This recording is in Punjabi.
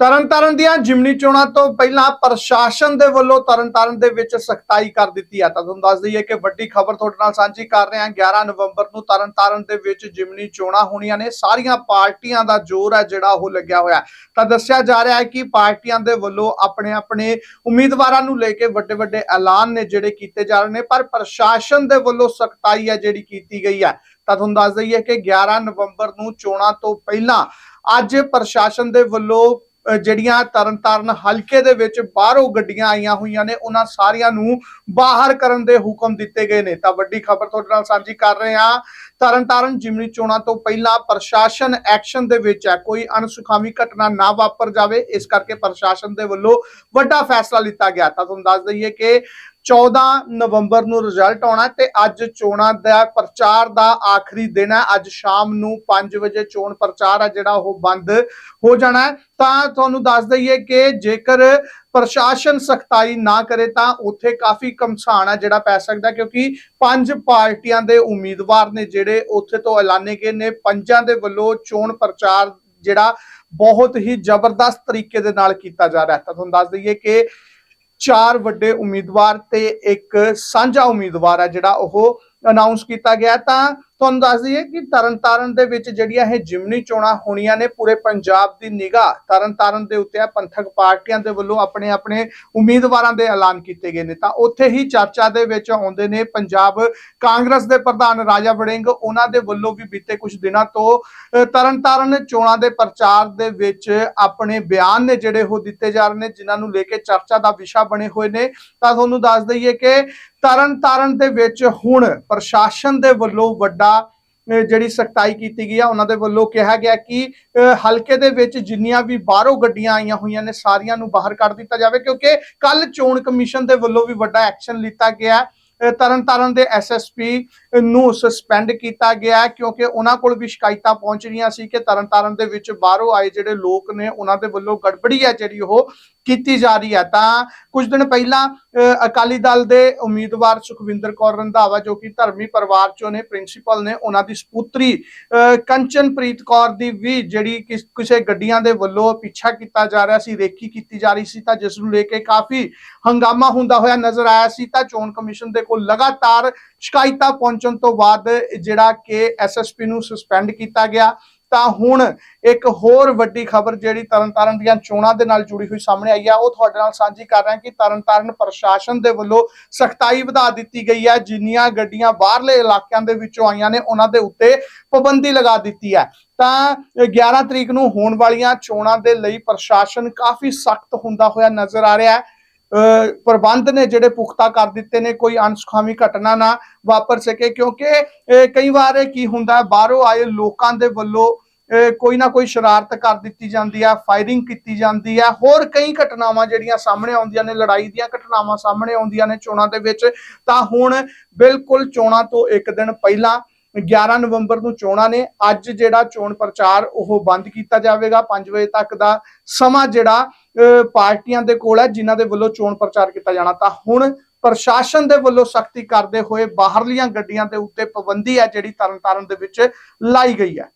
ਤਰਨਤਾਰਨ ਦੀਆਂ ਜਿਮਨੀ ਚੋਣਾਂ ਤੋਂ ਪਹਿਲਾਂ ਪ੍ਰਸ਼ਾਸਨ ਦੇ ਵੱਲੋਂ ਤਰਨਤਾਰਨ ਦੇ ਵਿੱਚ ਸਖਤਾਈ ਕਰ ਦਿੱਤੀ ਹੈ। ਤਾਂ ਤੁਹਾਨੂੰ ਦੱਸ ਦਈਏ ਕਿ ਵੱਡੀ ਖਬਰ ਤੁਹਾਡੇ ਨਾਲ ਸਾਂਝੀ ਕਰ ਰਹੇ ਹਾਂ। 11 ਨਵੰਬਰ ਨੂੰ ਤਰਨਤਾਰਨ ਦੇ ਵਿੱਚ ਜਿਮਨੀ ਚੋਣਾਂ ਹੋਣੀਆਂ ਨੇ। ਸਾਰੀਆਂ ਪਾਰਟੀਆਂ ਦਾ ਜ਼ੋਰ ਹੈ ਜਿਹੜਾ ਉਹ ਲੱਗਿਆ ਹੋਇਆ ਤਾਂ ਦੱਸਿਆ ਜਾ ਰਿਹਾ ਹੈ ਕਿ ਪਾਰਟੀਆਂ ਦੇ ਵੱਲੋਂ ਆਪਣੇ ਆਪਣੇ ਉਮੀਦਵਾਰਾਂ ਨੂੰ ਲੈ ਕੇ ਵੱਡੇ ਵੱਡੇ ਐਲਾਨ ਨੇ ਜਿਹੜੇ ਕੀਤੇ ਜਾ ਰਹੇ ਨੇ, ਪਰ ਪ੍ਰਸ਼ਾਸਨ ਦੇ ਵੱਲੋਂ ਸਖਤਾਈ ਹੈ ਜਿਹੜੀ ਕੀਤੀ ਗਈ ਹੈ। ਤਾਂ ਤੁਹਾਨੂੰ ਦੱਸ ਦਈਏ ਕਿ 11 ਨਵੰਬਰ ਨੂੰ ਚੋਣਾਂ ਤੋਂ ਪਹਿਲਾਂ ਅੱਜ ਪ੍ਰਸ਼ਾਸਨ ਦੇ ਵੱਲੋਂ ਜਿਹੜੀਆਂ ਤਰਨਤਾਰਨ ਹਲਕੇ ਦੇ ਵਿੱਚ ਬਾਹਰੋਂ ਗੱਡੀਆਂ ਆਈਆਂ ਹੋਈਆਂ ਨੇ, ਉਹਨਾਂ ਸਾਰੀਆਂ ਨੂੰ ਬਾਹਰ ਕਰਨ ਦੇ ਹੁਕਮ ਦਿੱਤੇ ਗਏ ਨੇ। ਤਾਂ ਵੱਡੀ ਖਬਰ ਤੁਹਾਡੇ ਨਾਲ ਸਾਂਝੀ ਕਰ ਰਹੇ ਹਾਂ। ਤਰਨਤਾਰਨ ਜਿਮਨੀ ਚੋਣਾਂ ਤੋਂ ਪਹਿਲਾਂ ਪ੍ਰਸ਼ਾਸਨ ਐਕਸ਼ਨ ਦੇ ਵਿੱਚ ਹੈ। ਕੋਈ ਅਣਸੁਖਾਵੀ ਘਟਨਾ ਨਾ ਵਾਪਰ ਜਾਵੇ, ਇਸ ਕਰਕੇ ਪ੍ਰਸ਼ਾਸਨ ਦੇ ਵੱਲੋਂ ਵੱਡਾ ਫੈਸਲਾ ਲਿੱਤਾ ਗਿਆ। ਤਾਂ ਤੁਹਾਨੂੰ ਦੱਸ ਦਈਏ ਕਿ 14 ਨਵੰਬਰ ਨੂੰ ਰਿਜ਼ਲਟ ਆਉਣਾ ਤੇ ਅੱਜ ਚੋਣਾਂ ਦਾ ਪ੍ਰਚਾਰ ਦਾ ਆਖਰੀ ਦਿਨ ਹੈ। ਅੱਜ ਸ਼ਾਮ ਨੂੰ 5 ਵਜੇ ਚੋਣ ਪ੍ਰਚਾਰ ਹੈ ਜਿਹੜਾ ਉਹ ਬੰਦ ਹੋ ਜਾਣਾ ਤਾਂ ਤੁਹਾਨੂੰ ਦੱਸ ਦਈਏ ਕਿ ਜੇਕਰ ਪ੍ਰਸ਼ਾਸਨ ਸਖਤਾਈ ਨਾ ਕਰੇ ਤਾਂ ਉੱਥੇ ਕਾਫੀ ਕਮਸਾਨ ਹੈ ਜਿਹੜਾ ਪੈ ਸਕਦਾ, ਕਿਉਂਕਿ ਪੰਜ ਪਾਰਟੀਆਂ ਦੇ ਉਮੀਦਵਾਰ ਨੇ ਜਿਹੜੇ ਉੱਥੇ ਤੋਂ ਐਲਾਨੇ ਗਏ ਨੇ। ਪੰਜਾਂ ਦੇ ਵੱਲੋਂ ਚੋਣ ਪ੍ਰਚਾਰ ਜਿਹੜਾ ਬਹੁਤ ਹੀ ਜ਼ਬਰਦਸਤ ਤਰੀਕੇ ਦੇ ਨਾਲ ਕੀਤਾ ਜਾ ਰਿਹਾ। ਹੈ ਤਾਂ ਤੁਹਾਨੂੰ ਦੱਸ ਦਈਏ ਕਿ ਚਾਰ ਵੱਡੇ ਉਮੀਦਵਾਰ ਤੇ ਇੱਕ ਸਾਂਝਾ ਉਮੀਦਵਾਰ ਹੈ ਜਿਹੜਾ ਉਹ ਅਨਾਉਂਸ ਕੀਤਾ ਗਿਆ। ਤਾਂ ਤੁਹਾਨੂੰ ਦੱਸ ਦਈਏ ਕਿ ਤਰਨਤਾਰਨ ਦੇ ਵਿੱਚ ਜਿਹੜੀਆਂ ਇਹ ਜਿਮਨੀ ਚੋਣਾਂ ਹੋਣੀਆਂ ਨੇ, ਪੂਰੇ ਪੰਜਾਬ ਦੀ ਨਿਗਾਹ ਤਰਨਤਾਰਨ ਦੇ ਉੱਤੇ ਹੈ ਪੰਥਕ ਪਾਰਟੀਆਂ ਦੇ ਵੱਲੋਂ ਆਪਣੇ ਆਪਣੇ ਉਮੀਦਵਾਰਾਂ ਦੇ ਐਲਾਨ ਕੀਤੇ ਗਏ ਨੇ। ਤਾਂ ਉੱਥੇ ਹੀ ਚਰਚਾ ਦੇ ਵਿੱਚ ਆਉਂਦੇ ਨੇ ਪੰਜਾਬ ਕਾਂਗਰਸ ਦੇ ਪ੍ਰਧਾਨ ਰਾਜਾ ਵੜਿੰਗ। ਉਹਨਾਂ ਦੇ ਵੱਲੋਂ ਵੀ ਬੀਤੇ ਕੁਝ ਦਿਨਾਂ ਤੋਂ ਤਰਨਤਾਰਨ ਚੋਣਾਂ ਦੇ ਪ੍ਰਚਾਰ ਦੇ ਵਿੱਚ ਆਪਣੇ ਬਿਆਨ ਨੇ ਜਿਹੜੇ ਉਹ ਦਿੱਤੇ ਜਾ ਰਹੇ ਨੇ, ਜਿਨ੍ਹਾਂ ਨੂੰ ਲੈ ਕੇ ਚਰਚਾ ਦਾ ਵਿਸ਼ਾ ਬਣੇ ਹੋਏ ਨੇ। ਤਾਂ ਤੁਹਾਨੂੰ ਦੱਸ ਦਈਏ ਕਿ ਤਰਨ ਤਾਰਨ ਦੇ ਵਿੱਚ ਹੁਣ ਪ੍ਰਸ਼ਾਸਨ ਦੇ ਵੱਲੋਂ ਵੱਡਾ ਜਿਹੜੀ ਸਖਤਾਈ ਕੀਤੀ ਗਈ ਆ ਉਹਨਾਂ ਦੇ ਵੱਲੋਂ ਕਿਹਾ ਗਿਆ ਕਿ ਹਲਕੇ ਦੇ ਵਿੱਚ ਜਿੰਨੀਆਂ ਵੀ ਬਾਹਰੋਂ ਗੱਡੀਆਂ ਆਈਆਂ ਹੋਈਆਂ ਨੇ ਸਾਰੀਆਂ ਨੂੰ ਬਾਹਰ ਕੱਢ ਦਿੱਤਾ ਜਾਵੇ ਕਿਉਂਕਿ ਕੱਲ ਚੋਣ ਕਮਿਸ਼ਨ ਦੇ ਵੱਲੋਂ ਵੀ ਵੱਡਾ ਐਕਸ਼ਨ ਲਿੱਤਾ ਗਿਆ ਹੈ। ਅ, ਤਰਨਤਾਰਨ ਦੇ ਐਸਐਸਪੀ ਨੂੰ ਸਸਪੈਂਡ ਕੀਤਾ ਗਿਆ ਕਿਉਂਕਿ ਉਹਨਾਂ ਕੋਲ ਵੀ ਸ਼ਿਕਾਇਤਾਂ ਪਹੁੰਚ ਰਹੀਆਂ ਸੀ ਕਿ ਤਰਨਤਾਰਨ ਦੇ ਵਿੱਚ ਬਾਹਰੋਂ ਆਏ ਜਿਹੜੇ ਲੋਕ ਨੇ ਉਹਨਾਂ ਦੇ ਵੱਲੋਂ ਗੜਬੜੀ ਹੈ ਜਿਹੜੀ ਉਹ ਕੀਤੀ ਜਾ ਰਹੀ ਹੈ। ਤਾਂ ਕੁਝ ਦਿਨ ਪਹਿਲਾਂ ਅਕਾਲੀ ਦਲ ਦੇ ਉਮੀਦਵਾਰ ਸੁਖਵਿੰਦਰ ਕੌਰ ਰੰਧਾਵਾ, ਜੋ ਕਿ ਧਰਮੀ ਪਰਿਵਾਰ ਚੋਂ ਨੇ, ਪ੍ਰਿੰਸੀਪਲ ਨੇ, ਉਹਨਾਂ ਦੀ ਸਪੁੱਤਰੀ ਕੰਚਨਪ੍ਰੀਤ ਕੌਰ ਦੀ ਵੀ ਜਿਹੜੀ ਕਿਸ- ਕਿਸੇ ਗੱਡੀਆਂ ਦੇ ਵੱਲੋਂ ਪਿੱਛਾ ਕੀਤਾ ਜਾ ਰਿਹਾ ਸੀ, ਰੇਕੀ ਕੀਤੀ ਜਾ ਰਹੀ ਸੀ, ਤਾਂ ਜਿਸ ਨੂੰ ਲੈ ਕੇ ਕਾਫੀ ਹੰਗਾਮਾ ਹੁੰਦਾ ਹੋਇਆ ਨਜ਼ਰ ਆਇਆ ਸੀ। ਤਾਂ ਚੋਣ ਕਮਿਸ਼ਨ ਦੇ ਕੋਲ ਲਗਾਤਾਰ ਸ਼ਿਕਾਇਤਾਂ ਪਹੁੰਚਣ ਤੋਂ ਬਾਅਦ ਜਿਹੜਾ ਕਿ ਐਸਐਸਪੀ ਨੂੰ ਸਸਪੈਂਡ ਕੀਤਾ ਗਿਆ। ਤਾਂ ਹੁਣ ਇੱਕ ਹੋਰ ਵੱਡੀ ਖਬਰ ਜਿਹੜੀ ਤਰਨਤਾਰਨ ਦੀਆਂ ਚੋਣਾਂ ਦੇ ਨਾਲ ਜੁੜੀ ਹੋਈ ਸਾਹਮਣੇ ਆਈ ਆ, ਉਹ ਤੁਹਾਡੇ ਨਾਲ ਸਾਂਝੀ ਕਰ ਰਹੇ ਹਾਂ ਕਿ ਤਰਨਤਾਰਨ ਪ੍ਰਸ਼ਾਸਨ ਦੇ ਵੱਲੋਂ ਸਖਤਾਈ ਵਧਾ ਦਿੱਤੀ ਗਈ ਹੈ। ਜਿੰਨੀਆਂ ਗੱਡੀਆਂ ਬਾਹਰਲੇ ਇਲਾਕਿਆਂ ਦੇ ਵਿੱਚੋਂ ਆਈਆਂ ਨੇ, ਉਹਨਾਂ ਦੇ ਉੱਤੇ ਪਾਬੰਦੀ ਲਗਾ ਦਿੱਤੀ ਹੈ। ਤਾਂ 11 ਤਰੀਕ ਨੂੰ ਹੋਣ ਵਾਲੀਆਂ ਚੋਣਾਂ ਦੇ ਲਈ ਪ੍ਰਸ਼ਾਸਨ ਕਾਫੀ ਸਖਤ ਹੁੰਦਾ ਹੋਇਆ ਨਜ਼ਰ ਆ ਰਿਹਾ ਹੈ। ਪ੍ਰਬੰਧ ਨੇ ਜਿਹੜੇ ਪੁਖਤਾ ਕਰ ਦਿੱਤੇ ਨੇ, ਕੋਈ ਅਣਸੁਖਾਵੀ ਘਟਨਾ ਨਾ ਵਾਪਰ ਸਕੇ, ਕਿਉਂਕਿ ਕਈ ਵਾਰ ਕੀ ਹੁੰਦਾ ਬਾਹਰੋਂ ਆਏ ਲੋਕਾਂ ਦੇ ਵੱਲੋਂ ਕੋਈ ਨਾ ਕੋਈ ਸ਼ਰਾਰਤ ਕਰ ਦਿੱਤੀ ਜਾਂਦੀ ਹੈ ਫਾਇਰਿੰਗ ਕੀਤੀ ਜਾਂਦੀ ਹੈ, ਹੋਰ ਕਈ ਘਟਨਾਵਾਂ ਜਿਹੜੀਆਂ ਸਾਹਮਣੇ ਆਉਂਦੀਆਂ ਨੇ, ਲੜਾਈ ਦੀਆਂ ਘਟਨਾਵਾਂ ਸਾਹਮਣੇ ਆਉਂਦੀਆਂ ਨੇ ਚੋਣਾਂ ਦੇ ਵਿੱਚ, ਤਾਂ ਹੁਣ ਬਿਲਕੁਲ ਚੋਣਾਂ ਤੋਂ ਇੱਕ ਦਿਨ ਪਹਿਲਾਂ 11 ਨਵੰਬਰ ਨੂੰ ਚੋਣਾਂ ਨੇ। ਅੱਜ ਜਿਹੜਾ ਚੋਣ ਪ੍ਰਚਾਰ ਉਹ ਬੰਦ ਕੀਤਾ ਜਾਵੇਗਾ। 5 ਵਜੇ ਤੱਕ ਦਾ ਸਮਾਂ ਜਿਹੜਾ ਅ, ਪਾਰਟੀਆਂ ਦੇ ਕੋਲ ਹੈ ਜਿਨ੍ਹਾਂ ਦੇ ਵੱਲੋਂ ਚੋਣ ਪ੍ਰਚਾਰ ਕੀਤਾ ਜਾਣਾ। ਤਾਂ ਹੁਣ ਪ੍ਰਸ਼ਾਸਨ ਦੇ ਵੱਲੋਂ ਸਖਤੀ ਕਰਦੇ ਹੋਏ ਬਾਹਰਲੀਆਂ ਗੱਡੀਆਂ ਦੇ ਉੱਤੇ ਪਾਬੰਦੀ ਹੈ ਜਿਹੜੀ ਤਰਨਤਾਰਨ ਦੇ ਵਿੱਚ ਲਾਈ ਗਈ ਹੈ।